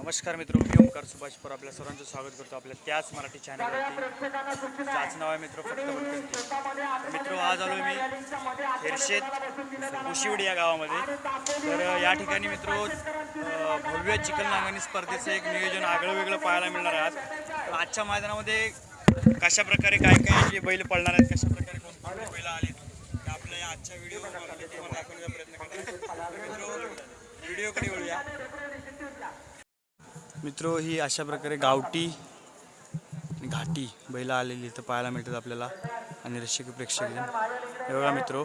नमस्कार मित्र मी ओमकार सुभाष पर आपल्या सर्वांचं स्वागत करतो आपल्या त्याच मराठी चॅनलवरती. त्याच नाव आहे मित्र फक्त मित्र आज आलो मी हेरशेत कुशिवडी या गावामध्ये. तर या ठिकाणी मित्र भव्य चिखल नांगणी स्पर्धेचं एक नियोजन आगळं वेगळं पाहायला मिळणार आहे आज. तर आजच्या मैदानामध्ये कशा प्रकारे काय काय जे बैल पडणार आहेत कशा प्रकारे कोणते बैल आले ते आपल्या या आजच्या व्हिडिओ दाखवण्याचा प्रयत्न करतो मित्र व्हिडिओकडे वळूया. मित्रो ही अशा प्रकारे गावठी घाटी बैला आलेली इथं पाहायला मिळतात आपल्याला. आणि रसिक प्रेक्षक हे बघा मित्र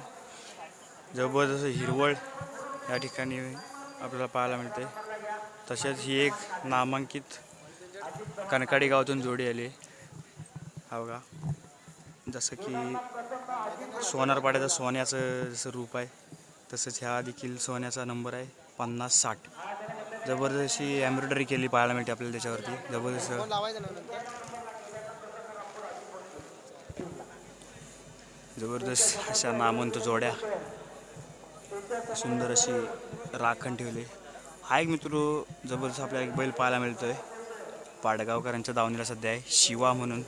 जबरदस्त हिरवळ या ठिकाणी आपल्याला पाहायला मिळते. तसेच ही एक नामांकित कनकाडी गावातून जोडी आली. हा बघा जसं की सोनारपाड्याचं सोन्याचं जसं रूप आहे तसंच ह्या देखील सोन्याचा नंबर आहे पन्नास साठ. जबरदस्त एम्ब्रॉयडरी केली पाहायला मिळते आपल्याला त्याच्यावरती. जबरदस्त. जबरदस्त अशा नामवंत जोड्या. सुंदर अशी राखण ठेवली. हा एक मित्र जबरदस्त आपल्याला एक बैल पाहायला मिळतोय. पाडगावकरांच्या दावणीला सध्या आहे. शिवा म्हणून.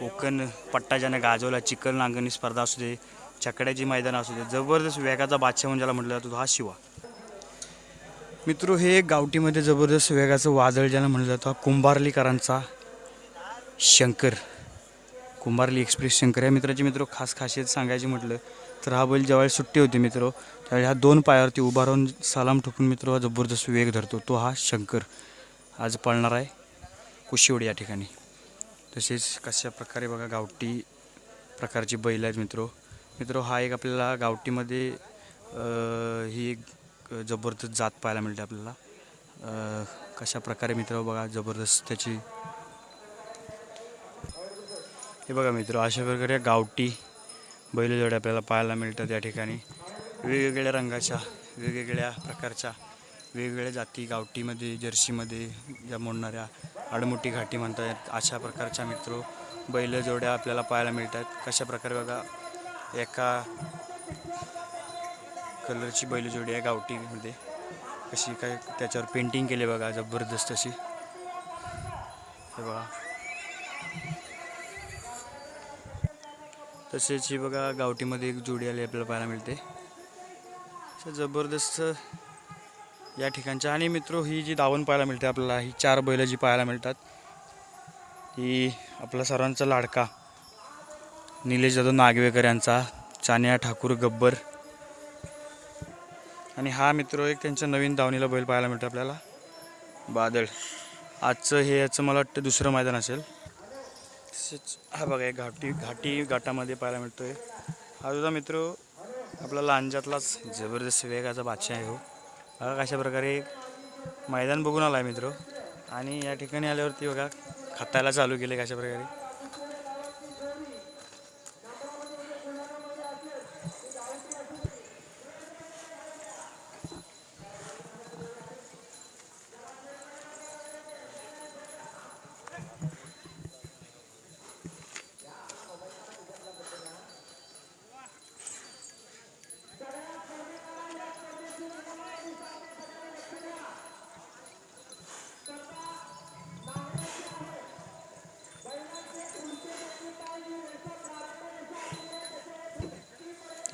कोकण पट्टा ज्याने गाजवला. चिकल नांगणी स्पर्धा असू दे चकड्याची मैदान असू दे. जबरदस्त वेगाचा बादशाह म्हणून ज्याला म्हटलं जातो तो हा शिवा. मित्र हे गावठीमध्ये जबरदस्त वेगाचं वादळ ज्याला म्हणलं जातं हा कुंभारलीकरांचा शंकर. कुंभारली एक्सप्रेस शंकर. या मित्राची मित्र खास खासियत सांगायची म्हटलं तर हा बैल ज्यावेळेस सुट्टी होती मित्र त्यावेळी हा दोन पायावरती उभा राहून सलाम ठोकून मित्र हा जबरदस्त वेग धरतो. तो हा शंकर. आज पळणार आहे कुशिवड या ठिकाणी. तसेच कशा प्रकारे बघा गावठी प्रकारची बैल आहेत मित्र. मित्र हा एक आपल्याला गावठीमध्ये ही एक जबरदस्त जात पाहायला मिळते आपल्याला. कशा प्रकारे मित्र बघा जबरदस्त त्याची. हे बघा मित्र अशा प्रकारे गावठी बैलजोडे आपल्याला पाहायला मिळतात या ठिकाणी. वेगवेगळ्या रंगाच्या वेगवेगळ्या प्रकारच्या वेगवेगळ्या जाती गावठीमध्ये जर्सीमध्ये ज्या मोडणाऱ्या आडमुठी घाटी म्हणतात अशा प्रकारच्या मित्र बैलजोड्या आपल्याला पाहायला मिळतात. कशा प्रकारे बघा एका कलरची बैलजोडी आहे गावठीमध्ये कशी काय त्याच्यावर पेंटिंग केली बघा जबरदस्त अशी. हे बघा. तसेच ही बघा गावठीमध्ये एक जोडी आली आपल्याला पाहायला मिळते. असं जबरदस्त या ठिकाणच्या. आणि मित्र ही जी दावण पाहायला मिळते आपल्याला ही चार बैल जी पाहायला मिळतात. ही आपला सर्वांचा लाडका. निलेश जाधव नागवेकर यांचा चानिया ठाकूर गब्बर आणि हा मित्र एक त्यांच्या नवीन धावणीला बैल पाहायला मिळतं आपल्याला. बादळ आजचं हे याचं मला वाटतं दुसरं मैदान असेल. तसेच हा बघा घाटी घाटी घाटामध्ये पाहायला मिळतोय. हा तुझा मित्र आपला लांजातलाच जबरदस्त वेगाचा बादशाह आहे हो. बघा कशा प्रकारे मैदान बघून आला आहे मित्र. आणि या ठिकाणी आल्यावरती बघा खतायला चालू केले कशा प्रकारे.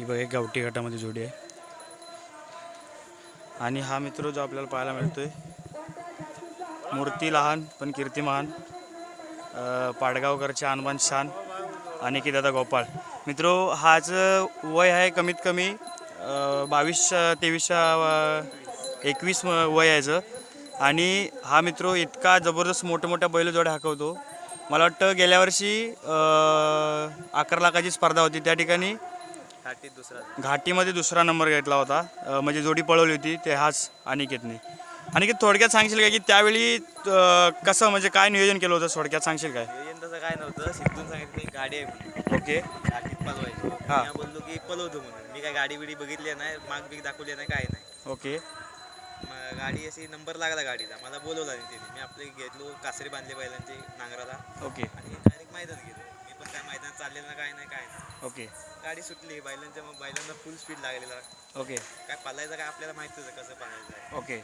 ही बघा एक गावठी घाटामध्ये जोडी आहे. आणि हा मित्र जो आपल्याला पाहायला मिळतोय मूर्ती लहान पण कीर्ती महान पाडगावकरचे अनुमान शान आणि की दादा गोपाळ. मित्र हाच वय आहे कमीत कमी बावीस तेवीसच्या एकवीस वय आहे आणि हा मित्र इतका जबरदस्त मोठ्या मोठ्या बैलजोड्या हाकवतो. मला वाटतं गेल्या वर्षी अकरा लाखाची स्पर्धा होती. त्या ठिकाणी घाटीत दुसरा घाटीमध्ये दुसरा नंबर घेतला होता. अं, म्हणजे जोडी पळवली होती ते हाच अनिकेतने. अनिकेत थोडक्यात सांगशील काय की त्यावेळी अं, कसं म्हणजे काय नियोजन केलं होतं? थोडक्यात सांगशील काय? नियोजन तसं काय नव्हतं. सिद्धून सांगितलं की गाडी आहे म्हणून. ओके. घाटीत पलवायची हा. मी बोललो की पलवतो म्हणून. मी काय गाडी बिडी बघितली नाही माग बिग दाखवली नाही काय नाही. ओके. मग गाडी अशी नंबर लागला गाडीचा. मला बोलवला नाही त्याने मी आपले घेतलो कासरी बांधले बैलांचे नांगराला. ओके. आणि डायरेक्ट मैदान गेलो. मी पण काय मैदान चाललेलं ना काय नाही काय नाही. ओके गाडी सुटली बैलांच्या मग बैलांना फुल स्पीड लागलेला. ओके काय पालायचं काय आपल्याला माहितीच आहे कसं पालायचं. आहे ओके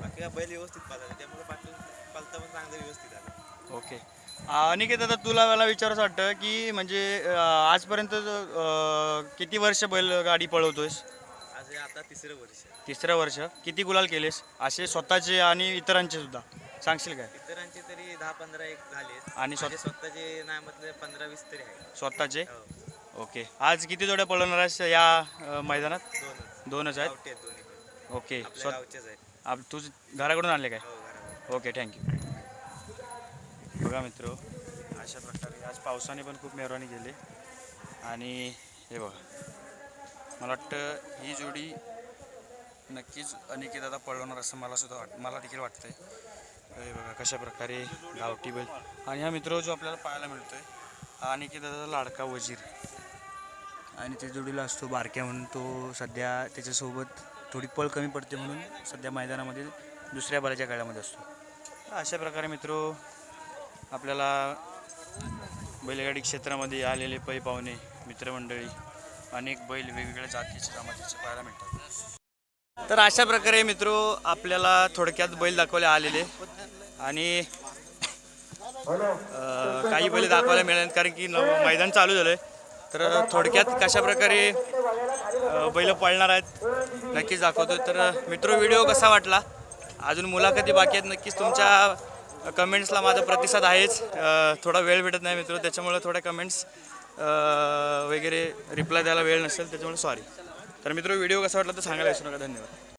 बाकी बैल व्यवस्थित पाळतात त्यामुळे पाठून पालता पण चांगलं व्यवस्थित आलं. ओके अनिकेत दादा तुला मला विचारायचं वाटतं की म्हणजे अं, आजपर्यंत अं, किती वर्ष बैलगाडी पळवतोयस? आज हे आता तिसरं वर्ष. तिसरं वर्ष. किती गुलाल केलेस? असे स्वतःचे आणि इतरांचे सुद्धा. सांगशील काय? इतरांचे तरी दहा पंधरा एक झाले आणि स्वत- स्वतःचे नाही म्हटलं पंधरा वीस तरी आहे स्वतःचे? हो. ओके. आज किती जोड्या पळवणार आहेस या अं, मैदानात? दोनच आहेत. गावठी आहेत दोन्ही पण. ओके. आपल्या स्व गावचेच आहेत. आप तू घराकडून आणले काय? हो ओके थँक्यू बघा मित्र अशा प्रकारे आज पावसाने पण खूप मेहरबानी केली. आणि हे बघा मला वाटतं ही जोडी नक्कीच अनिकेत दादा पळवणार असं मला सुद्धा वाट मला देखील वाटतंय. हे बघा कशा प्रकारे गावठी बैल आणि हा मित्र जो आपल्याला पाहायला मिळतोय हा अनिकेत दादा लाडका वजीर. आणि त्या जोडीला असतो बारक्या म्हणून तो सध्या त्याच्यासोबत थोडी पळ कमी पडते म्हणून सध्या मैदानामध्ये दुसऱ्या बैलाच्या गाड्यामध्ये असतो. अशा प्रकारे मित्र आपल्याला बैलगाडी क्षेत्रामध्ये आलेले पै पाहुणे मित्रमंडळी अनेक बैल वेगवेगळ्या जातीचे जमातीचे पाहायला मिळतात. तर अशा प्रकारे मित्र आपल्याला थोडक्यात बैल दाखवले आलेले. आणि काही बैल दाखवायला मिळाले कारण की न- मैदान चालू झालं तर थोडक्यात कशा प्रकारे बैल पळणार आहेत नक्कीच दाखवतो तर मित्र व्हिडिओ कसा वाटला? अजून मुलाखती बाकी आहेत नक्कीच तुमच्या कमेंट्सला माझा प्रतिसाद आहेच. थोडा वेळ भेटत नाही मित्र त्याच्यामुळे थोड्या कमेंट्स वगैरे रिप्लाय द्यायला वेळ नसेल त्याच्यामुळे सॉरी तर मित्र व्हिडिओ कसा वाटला तर सांगायला विसरू नका. धन्यवाद.